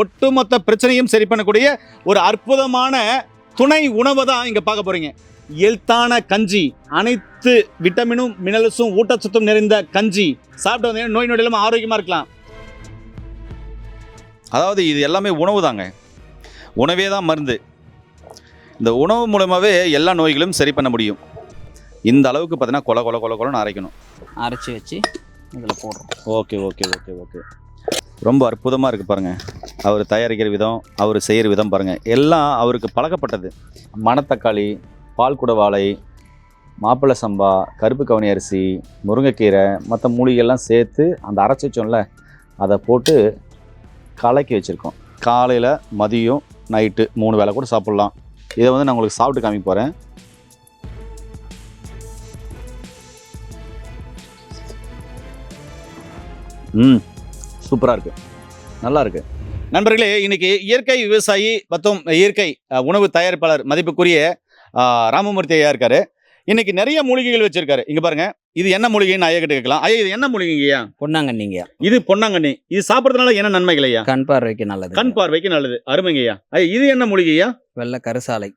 ஒட்டுமொத்த பிரச்சனையும் சரி பண்ணக்கூடிய ஒரு அற்புதமான துணை உணவை தான் இங்கே பார்க்க போறீங்க. ஹெல்த்தான கஞ்சி அனைத்து விட்டமினும் மினரல்ஸும் ஊட்டச்சத்தும் நிறைந்த கஞ்சி. சாப்பிட்டு வந்தீங்கன்னா நோய் நொடி இல்லாமல் ஆரோக்கியமாக இருக்கலாம். அதாவது இது எல்லாமே உணவு தாங்க. உணவே தான் மருந்து. இந்த உணவு மூலமாகவே எல்லா நோய்களும் சரி பண்ண முடியும். இந்த அளவுக்கு பார்த்தீங்கன்னா கொல கொல கொல கொலன்னு அரைக்கணும். அரைச்சி வச்சு இதில் போடுறோம். Okay okay okay okay. ரொம்ப அற்புதமாக இருக்குது பாருங்கள் அவர் தயாரிக்கிற விதம் அவர் செய்கிற விதம் பாருங்கள் எல்லாம் அவருக்கு பழக்கப்பட்டது. மணத்தக்காளி பால்குட வாழை மாப்பிள்ளை சம்பா கருப்பு கவனி அரிசி முருங்கைக்கீரை மற்ற மூலிகைலாம் சேர்த்து அந்த அரைச்சி வச்சோம்ல அதை போட்டு கலக்கி வச்சுருக்கோம். காலையில் மதியம் நைட்டு மூணு வேளை கூட சாப்பிட்லாம். இதை வந்து நான் உங்களுக்கு சாப்பிட்டு காமிக்க போகிறேன் ம் சூப்பராக இருக்குது நல்லா இருக்குது நண்பர்களே இன்னைக்கு இயற்கை விவசாயி மற்றும் இயற்கை உணவு தயாரிப்பாளர் மதிப்புக்குரிய ராமமூர்த்தி ஐயா இருக்காரு. இன்னைக்கு நிறைய மூலிகைகள் வச்சிருக்காரு. இங்க பாருங்க. இது என்ன மூலிகைன்னு ஐயா கிட்ட கேட்கலாம். ஐயா இது என்ன மூலிகைங்க ஐயா? பொன்னாங்கண்ணிங்க இது பொன்னாங்கண்ணி. இது சாப்பிட்றதுனால என்ன நன்மைகள் ஐயா? கண் பார்வைக்கு நல்லது. கண் பார்வைக்கு நல்லது. அருமைங்க ஐயா. இது என்ன மூலிகை ஐயா? வெள்ளை கருசாலை.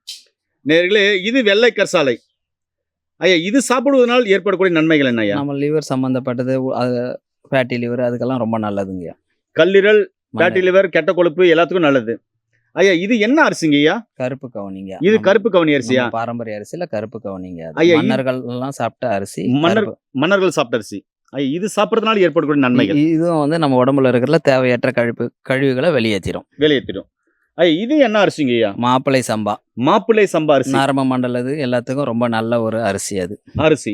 நேர்களே இது வெள்ளை கற்சாலை ஐயா இது சாப்பிடுவதனால் ஏற்படக்கூடிய நன்மைகள் என்ன ஐயா? நம்ம லிவர் சம்மந்தப்பட்டது ஃபேட்டி லிவர் அதுக்கெல்லாம் ரொம்ப நல்லதுங்க கல்லீரல் ஃபேட்டி லிவர் கெட்ட கொழுப்பு எல்லாத்துக்கும் நல்லது. ஐயா இது என்ன அரிசிங்க ஐயா? கருப்பு கவுனிங்க. இது கருப்பு கவனி அரிசியா? பாரம்பரிய அரிசியில கருப்பு கவுனிங்க. ஐயா, மன்னர்கள் எல்லாம் சாப்பிட்ட அரிசி மன்னர்-. மன்னர்கள் சாப்பிட்ட அரிசி. ஐயா, இது சாப்பிட்றதுனால ஏற்படக்கூடிய நன்மைகள்? இதுவும் வந்து நம்ம உடம்புல இருக்கிற தேவையற்ற கழிப்பு கழிவுகளை வெளியேற்றிடும் வெளியேற்றிடும் ஐயா இது என்ன அரிசிங்க ஐயா? மாப்பிளை சம்பா. மாப்பிள்ளை சம்பா அரிசி. நரம்ப மண்டலது எல்லாத்துக்கும் ரொம்ப நல்ல ஒரு அரிசி அது. அரிசி.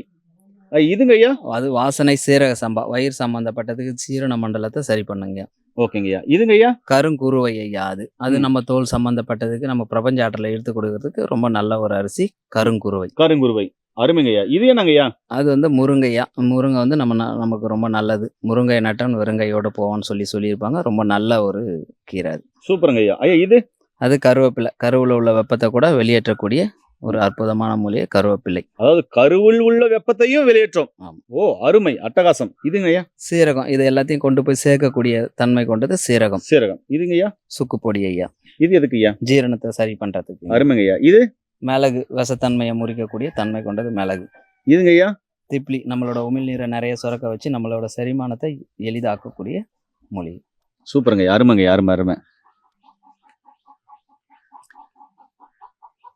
இதுங்க ஐயா? அது வாசனை சீரக சம்பா வயிறு சம்பந்தப்பட்டதுக்கு சீரண மண்டலத்தை சரி பண்ணுங்க ஓகேங்க ஐயா. இதுங்க ஐயா? கருங்குருவை ஐயா அது. அது. நம்ம தோல் சம்பந்தப்பட்டதுக்கு நம்ம பிரபஞ்ச ஆற்றலை எடுத்து கொடுக்கறதுக்கு ரொம்ப நல்ல ஒரு அரிசி கருங்குருவை. கருங்குருவை. அருமைங்க ஐயா. இது என்னங்க ஐயா? அது வந்து முருங்கையா முருங்கை வந்து நம்ம நமக்கு ரொம்ப நல்லது. முருங்கை நட்டன் வெறுங்கையோட போவோம்னு சொல்லி சொல்லியிருப்பாங்க. ரொம்ப நல்ல ஒரு கீரை அது. சூப்பருங்க ஐயா. ஐயா இது? அது கருவேப்பிலை. கருவில் உள்ள வெப்பத்தை கூட வெளியேற்றக்கூடிய ஒரு அற்புதமான மூலிகை கருவேப்பிலை அதாவது கருவில் உள்ள வெப்பத்தையும் வெளியேற்றும். ஓ அருமை அட்டகாசம். இதுங்க ஐயா? சீரகம் இது எல்லாத்தையும் கொண்டு போய் சேர்க்கக்கூடிய தன்மை கொண்டது சீரகம். சீரகம். இதுங்க ஐயா? சுக்குப்பொடி ஐயா. இது எதுக்கு ஐயா? ஜீரணத்தை சரி பண்றதுக்கு. அருமைங்க ஐயா. இது? மிளகு விஷத்தன்மையை முறிக்கக்கூடிய தன்மை கொண்டது மிளகு. இதுங்க ஐயா? திப்ளி நம்மளோட உமிழ்நீரை நிறைய சுரக்க வச்சு நம்மளோட செரிமானத்தை எளிதாக்கக்கூடிய மூலிகை. சூப்பருங்க அருமைங்க ஐயா. அருமை.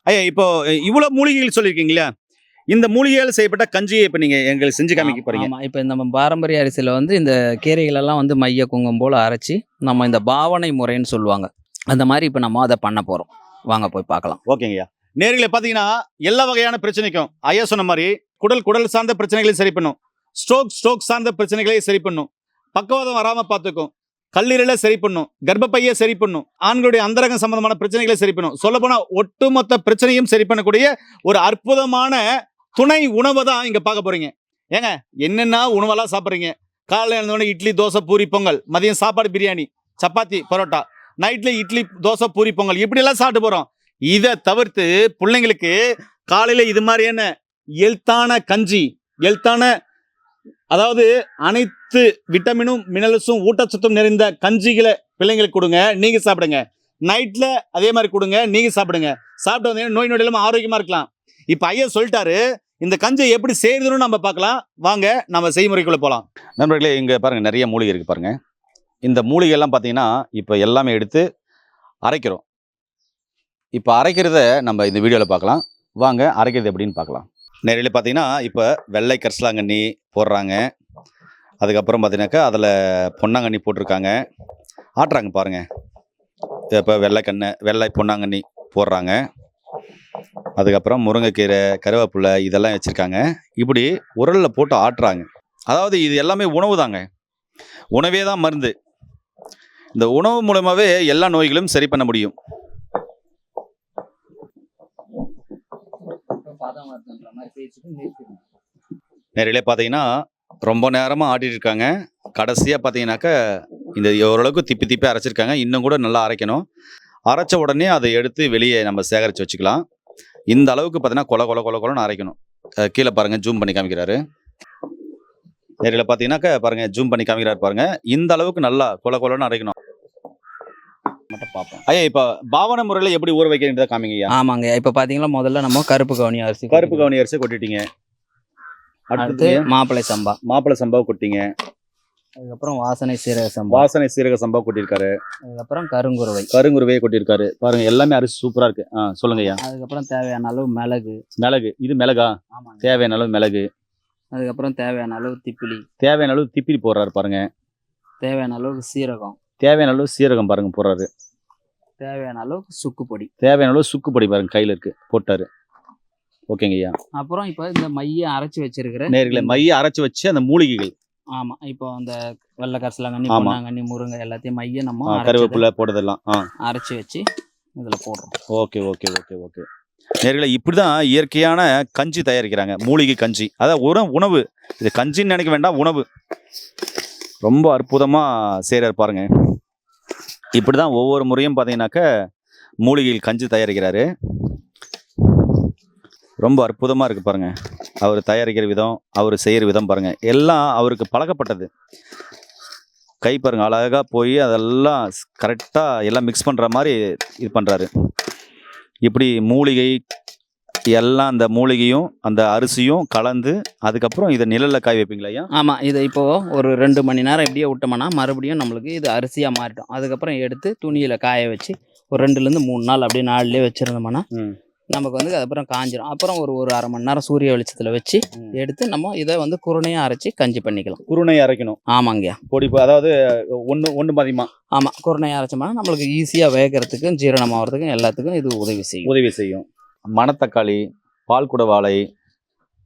ஐயா இப்போ இவ்வளவு மூலிகைகள் சொல்லியிருக்கீங்களா இந்த மூலிகையால் செய்யப்பட்ட கஞ்சியை இப்போ நீங்க எங்களுக்கு செஞ்சு காமிக்க போறீங்க. ஆமா. இப்போ நம்ம பாரம்பரிய அரிசியில வந்து இந்த கீரைகள் எல்லாம் வந்து மைய குங்குமம் போல அரைச்சி நம்ம இந்த பாவனை முறைன்னு சொல்லுவாங்க. அந்த மாதிரி இப்போ நம்ம அதை பண்ண போறோம். வாங்க போய் பார்க்கலாம். ஓகேங்கய்யா. நேர்களை பார்த்தீங்கன்னா எல்லா வகையான பிரச்சனைக்கும் ஐயா சொன்ன மாதிரி குடல் குடல் சார்ந்த பிரச்சனைகளையும் சரி பண்ணும். ஸ்ட்ரோக் ஸ்ட்ரோக் சார்ந்த பிரச்சனைகளையும் சரி பண்ணும். பக்கவாதம் வராமல் பார்த்துக்கும். கல்லீரலை சரி பண்ணும் கர்ப்பப்பையை சரி பண்ணும் ஆண்களுடைய அந்தரகம் சம்பந்தமான பிரச்சனைகளை சரி பண்ணும். சொல்லப்போனா ஒட்டுமொத்த பிரச்சனையும் சரி பண்ணக்கூடிய ஒரு அற்புதமான துணை உணவை தான் இங்க பார்க்க போறீங்க. ஏங்க என்னென்ன உணவெல்லாம் சாப்பிட்றீங்க? காலையில் எழுந்தோடனே இட்லி தோசை பூரி பொங்கல் மதியம் சாப்பாடு பிரியாணி சப்பாத்தி பரோட்டா நைட்ல இட்லி தோசை பூரி பொங்கல் இப்படியெல்லாம் சாப்பிட்டு போகிறோம் இதை தவிர்த்து பிள்ளைங்களுக்கு காலையில் இது மாதிரியான எழுத்தான கஞ்சி எழுத்தான அதாவது அனைத்து விட்டமினும் மினரல்ஸும் ஊட்டச்சத்தும் நிறைந்த கஞ்சிகளை பிள்ளைங்களுக்கு கொடுங்க. நீங்க சாப்பிடுங்க. நைட்ல அதே மாதிரி கொடுங்க. நீங்க சாப்பிடுங்க. சாப்பிட்டு வந்தீங்கன்னா நோய் நொடி இல்லாமல் ஆரோக்கியமா இருக்கலாம். இப்போ ஐயா சொல்லிட்டாரு இந்த கஞ்சியை எப்படி செய்யறதுன்னு நம்ம பார்க்கலாம். வாங்க நம்ம செய்முறைக்குள்ள போகலாம் நண்பர்களே இங்க பாருங்க நிறைய மூலிகை இருக்கு பாருங்க. இந்த மூலிகைலாம் பார்த்தீங்கன்னா இப்போ எல்லாமே எடுத்து அரைக்கிறோம். இப்போ அரைக்கிறத நம்ம இந்த வீடியோவில் பார்க்கலாம். வாங்க அரைக்கிறது எப்படின்னு பார்க்கலாம். நேரில் பார்த்தீங்கன்னா இப்போ வெள்ளை கரிசலாங்கண்ணி போடுறாங்க. அதுக்கப்புறம் பார்த்தீங்கன்னாக்கா அதில் பொன்னாங்கண்ணி போட்டிருக்காங்க. ஆட்டுறாங்க பாருங்கள் இப்போ வெள்ளைக்கண்ணை வெள்ளை பொன்னாங்கண்ணி போடுறாங்க. அதுக்கப்புறம் முருங்கைக்கீரை கருவேப்பிலை இதெல்லாம் வச்சுருக்காங்க. இப்படி உரலில் போட்டு ஆட்டுறாங்க. அதாவது இது எல்லாமே உணவு தாங்க. உணவே தான் மருந்து. இந்த உணவு மூலமாகவே எல்லா நோய்களும் சரி பண்ண முடியும். நேரிலே பார்த்தீங்கன்னா ரொம்ப நேரமாக ஆடிட்டு இருக்காங்க கடைசியாக பார்த்தீங்கன்னாக்க இந்த ஓரளவுக்கு திப்பி திப்பி அரைச்சிருக்காங்க. இன்னும் கூட நல்லா அரைக்கணும். அரைச்ச உடனே அதை எடுத்து வெளியே நம்ம சேகரித்து வச்சுக்கலாம். இந்த அளவுக்கு பார்த்தீங்கன்னா கொல கொல கொல கொலன்னு அரைக்கணும். கீழே பாருங்கள் ஜூம் பண்ணி காமிக்கிறாரு. நேரில் பார்த்தீங்கன்னாக்கா பாருங்கள் ஜூம் பண்ணி காமிக்கிறாரு பாருங்கள் இந்த அளவுக்கு நல்லா கொல கொலன்னு அரைக்கணும். மட்டும் பார்ப்போம். ஐயா இப்ப பாவன முறையில எப்படி ஊற வைக்கிறீங்க காமிங்க ஐயா. ஆமாங்க இப்போ பார்த்தீங்கன்னா முதல்ல நம்ம கருப்பு கவுனி அரிசி கருப்பு கவுனி அரிசி கொட்டிட்டீங்க. அடுத்து அடுத்து மாப்பிளை சம்பா. மாப்பிளை சம்பா கொட்டிங்க. அதுக்கப்புறம் வாசனை சீரக சம்பா. வாசனை சீரக சம்பா கொட்டியிருக்காரு. அதுக்கப்புறம் கருங்குருவை. கருங்குருவையை கொட்டியிருக்காரு. பாருங்க எல்லாமே அரிசி சூப்பரா இருக்கு. ஆ சொல்லுங்க ஐயா. அதுக்கப்புறம் தேவையான அளவு மிளகு. மிளகு. இது மிளகா? ஆமாங்க. தேவையான அளவு மிளகு. அதுக்கப்புறம் தேவையான அளவு திப்பிலி. தேவையான அளவு திப்பிலி போடுறாரு பாருங்க. தேவையான அளவுக்கு சீரகம். தேவையான அளவு சீரகம் பாருங்க போடுறாரு. தேவையான அளவுக்கு சுக்கு பொடி. தேவையான அளவு சுக்கு பொடி பாருங்க கையில இருக்கு. போட்டாரு. ஓகேங்க ஐயா. அப்புறம் இப்போ இந்த மைய அரைச்சி வச்சிருக்கிற நேர்களை மைய அரைச்சு வச்சு அந்த மூலிகைகள். ஆமா இப்போ அந்த வெள்ளை கரிசலாங்கண்ணி ஆமா. பொன்னாங்கண்ணி முருங்கை எல்லாத்தையும் மைய நம்ம ஆ, அரைச்சதை கருவேப்பிலை போடுறதெல்லாம். ஆ. அரைச்சி வச்சு இதுல போடுறோம். Okay okay okay okay. நேர்களை இப்படிதான் இயற்கையான கஞ்சி தயாரிக்கிறாங்க மூலிகை கஞ்சி. அதான் உணவு உணவு. இது கஞ்சின்னு நினைக்க வேண்டாம் உணவு. ரொம்ப அற்புதமா செய்கிறார் பாருங்க. இப்படி தான் ஒவ்வொரு முறையும் பார்த்தீங்கன்னாக்க மூலிகையில் கஞ்சி தயாரிக்கிறாரு. ரொம்ப அற்புதமாக இருக்குது பாருங்கள் அவர் தயாரிக்கிற விதம் அவர் செய்கிற விதம் பாருங்கள் எல்லாம் அவருக்கு பழக்கப்பட்டது. கை பாருங்கள் அழகாக போய் அதெல்லாம் கரெக்டாக எல்லாம் மிக்ஸ் பண்ணுற மாதிரி இது பண்ணுறாரு இப்படி மூலிகை எல்லாம் அந்த மூலிகையும் அந்த அரிசியும் கலந்து அதுக்கப்புறம் இதை நிழல்ல காய வைப்பீங்களா ஐயா? ஆமா இதை இப்போ ஒரு ரெண்டு மணி நேரம் இப்படியே விட்டோம்னா மறுபடியும் நம்மளுக்கு இது அரிசியா மாறிடும் அதுக்கப்புறம் எடுத்து துணியில காய வச்சு ஒரு ரெண்டுல இருந்து மூணு நாள் அப்படியே நாள்லயே வச்சிருந்தோம்னா. நமக்கு வந்து அதுக்கப்புறம் காஞ்சிரும். அப்புறம் ஒரு ஒரு அரை மணி நேரம் சூரிய வெளிச்சத்துல வச்சு எடுத்து நம்ம இதை வந்து குருணையா அரைச்சி கஞ்சி பண்ணிக்கலாம். குருணை அரைக்கணும். ஆமாங்கய்யா. பொடி அதாவது ஒன்று ஒன்று மதியமா ஆமா குருணையா அரைச்சோம்னா நம்மளுக்கு ஈஸியா வேகிறதுக்கும் ஜீரணம் ஆகிறதுக்கும் எல்லாத்துக்கும் இது உதவி செய்யும். உதவி செய்யும். மணத்தக்காளி பால் வாழை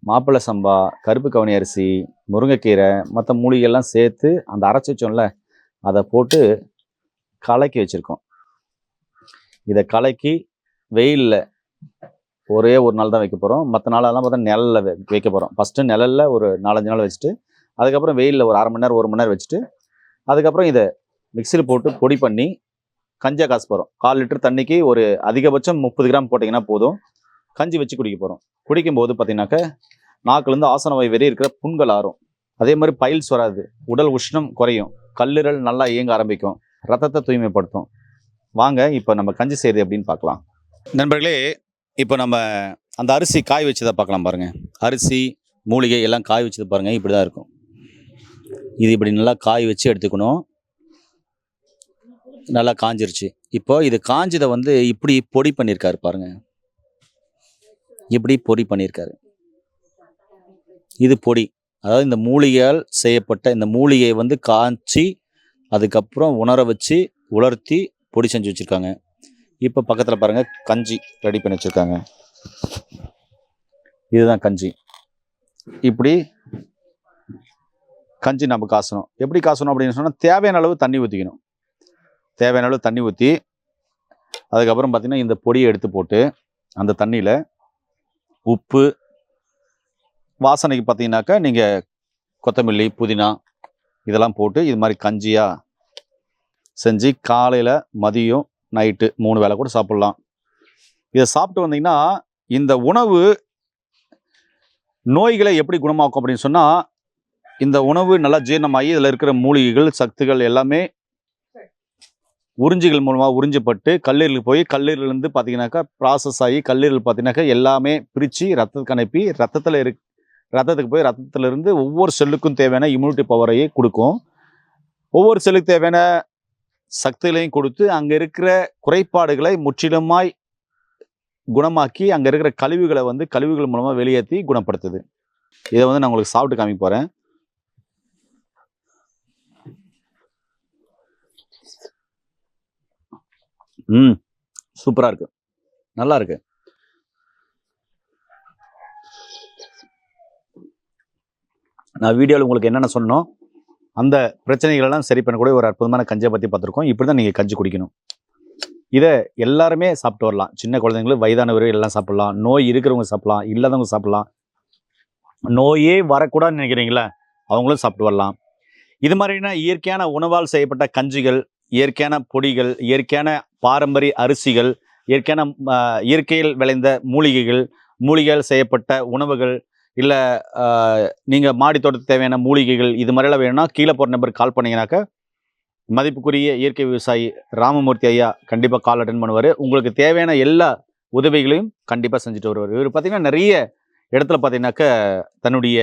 மாப்பிள்ளை சம்பா கருப்பு கவனி அரிசி முருங்கைக்கீரை மற்ற மூலிகைலாம் சேர்த்து அந்த அரைச்சி வச்சோம்ல அதை போட்டு கலக்கி வச்சுருக்கோம். இதை கலக்கி வெயிலில் ஒரே ஒரு நாள் தான் வைக்க போகிறோம் மற்ற நாளெல்லாம் பார்த்தா நிழலில் வைக்க போகிறோம் ஃபஸ்ட்டு நிழலில் ஒரு நாலஞ்சு நாள் வச்சுட்டு அதுக்கப்புறம் வெயிலில் ஒரு அரை மணி நேரம் ஒரு மணி நேரம் வச்சுட்டு அதுக்கப்புறம் இதை மிக்சியில் போட்டு பொடி பண்ணி கஞ்சா காசு போகிறோம் கால் லிட்டர் தண்ணிக்கு ஒரு அதிகபட்சம் முப்பது கிராம் போட்டிங்கன்னா போதும். கஞ்சி வச்சு குடிக்க போகிறோம் குடிக்கும்போது பார்த்தீங்கன்னாக்க நாக்குலேருந்து ஆசனவை வெறி இருக்கிற புண்கள் ஆறும். அதே மாதிரி பயில்ஸ் வராது. உடல் உஷ்ணம் குறையும். கல்லீரல் நல்லா இயங்க ஆரம்பிக்கும். ரத்தத்தை தூய்மைப்படுத்தும். வாங்க இப்போ நம்ம கஞ்சி செய்கிறது அப்படின்னு பார்க்கலாம். நண்பர்களே இப்போ நம்ம அந்த அரிசி காய வச்சதை பார்க்கலாம் பாருங்கள் அரிசி மூலிகை எல்லாம் காய வச்சது பாருங்கள் இப்படி தான் இருக்கும். இது இப்படி நல்லா காய வச்சு எடுத்துக்கணும். நல்லா காஞ்சிருச்சு. இப்போ இது காஞ்சதை வந்து இப்படி பொடி பண்ணியிருக்காரு பாருங்கள் இப்படி பொடி பண்ணியிருக்காரு. இது பொடி. அதாவது இந்த மூலிகையால் செய்யப்பட்ட இந்த மூலிகையை வந்து காய்ச்சி அதுக்கப்புறம் உணர வச்சு உலர்த்தி பொடி செஞ்சு வச்சுருக்காங்க. இப்போ பக்கத்தில் பாருங்கள் கஞ்சி ரெடி பண்ணி வச்சுருக்காங்க. இதுதான் கஞ்சி. இப்படி கஞ்சி நம்ம காசணும். எப்படி காசணும் அப்படின்னு சொன்னால் தேவையான அளவு தண்ணி ஊற்றிக்கணும் தேவையான அளவு தண்ணி ஊற்றி அதுக்கப்புறம் பார்த்திங்கன்னா இந்த பொடியை எடுத்து போட்டு அந்த தண்ணியில் உப்பு. வாசனைக்கு பார்த்தீங்கன்னாக்கா நீங்கள் கொத்தமல்லி புதினா இதெல்லாம் போட்டு இது மாதிரி கஞ்சியாக செஞ்சு காலையில் மதியம் நைட்டு மூணு வேளை கூட சாப்பிட்லாம். இதை சாப்பிட்டு வந்தீங்கன்னா இந்த உணவு நோய்களை எப்படி குணமாக்கும் அப்படின்னு சொன்னால் இந்த உணவு நல்லா ஜீரணமாகி இதில் இருக்கிற மூலிகைகள் சத்துகள் எல்லாமே உறிஞ்சிகள் மூலமாக உறிஞ்சப்பட்டு கல்லீரலுக்கு போய் கல்லீரலேருந்து பார்த்தீங்கன்னாக்கா ப்ராசஸ் ஆகி கல்லீரல் பார்த்தீங்கன்னாக்கா எல்லாமே பிரித்து ரத்தத்துக்கு அனுப்பி ரத்தத்தில் இரு ரத்தத்துக்கு போய் ரத்தத்திலிருந்து ஒவ்வொரு செல்லுக்கும் தேவையான இம்யூனிட்டி பவரையே கொடுக்கும். ஒவ்வொரு செல்லுக்கு தேவையான சக்திகளையும் கொடுத்து அங்கே இருக்கிற குறைபாடுகளை முற்றிலுமாய் குணமாக்கி அங்கே இருக்கிற கழிவுகளை வந்து கழிவுகள் மூலமாக வெளியேற்றி குணப்படுத்துது. இதை வந்து நான் உங்களுக்கு சாப்பிட்டு காமிக்க போகிறேன் ம் சூப்பராக இருக்கு. நல்லா இருக்கு. நான் வீடியோவில் உங்களுக்கு என்னென்ன சொன்னோம் அந்த பிரச்சனைகளெல்லாம் சரி பண்ணக்கூடிய ஒரு அற்புதமான கஞ்சியை பற்றி பார்த்துருக்கோம். இப்படி தான் நீங்கள் கஞ்சி குடிக்கணும். இதை எல்லாருமே சாப்பிட்டு வரலாம். சின்ன குழந்தைங்களும் வயதானவர்கள் எல்லாம் சாப்பிடலாம். நோய் இருக்கிறவங்க சாப்பிடலாம். இல்லாதவங்க சாப்பிடலாம். நோயே வரக்கூடாதுன்னு நினைக்கிறீங்களா? அவங்களும் சாப்பிட்டு வரலாம். இது மாதிரினா இயற்கையான உணவால் செய்யப்பட்ட கஞ்சிகள் இயற்கையான பொடிகள் இயற்கையான பாரம்பரிய அரிசிகள் இயற்கையான இயற்கையில் விளைந்த மூலிகைகள் மூலிகையால் செய்யப்பட்ட உணவுகள் இல்லை நீங்கள் மாடி தோட்டத்துக்கு தேவையான மூலிகைகள் இது மாதிரிலாம் வேணும்னா கீழே போகிற நம்பருக்கு கால் பண்ணீங்கன்னாக்கா மதிப்புக்குரிய இயற்கை விவசாயி ராமமூர்த்தி ஐயா கண்டிப்பாக கால் அட்டன் பண்ணுவார். உங்களுக்கு தேவையான எல்லா உதவிகளையும் கண்டிப்பாக செஞ்சுட்டு வருவார். இவர் பார்த்தீங்கன்னா நிறைய இடத்துல பார்த்தீங்கன்னாக்க தன்னுடைய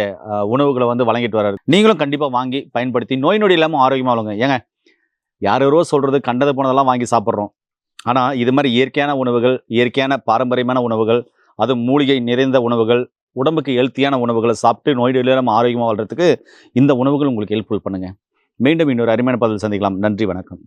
உணவுகளை வந்து வழங்கிட்டு வர்றாரு நீங்களும் கண்டிப்பாக வாங்கி பயன்படுத்தி நோய் நொடி இல்லாமல் ஆரோக்கியமாக வளங்க ஏங்க யார் யாரோ சொல்கிறது கண்டது போனதெல்லாம் வாங்கி சாப்பிட்றோம். ஆனால் இது மாதிரி இயற்கையான உணவுகள் இயற்கையான பாரம்பரியமான உணவுகள் அது மூலிகை நிறைந்த உணவுகள் உடம்புக்கு ஹெல்த்தியான உணவுகளை சாப்பிட்டு நோய் நொடி இல்லாமல் ஆரோக்கியமாக வாழ்றதுக்கு இந்த உணவுகள் உங்களுக்கு ஹெல்ப்ஃபுல் பண்ணுங்கள் மீண்டும் இன்னொரு அருமையான பதில் சந்திக்கலாம். நன்றி வணக்கம்.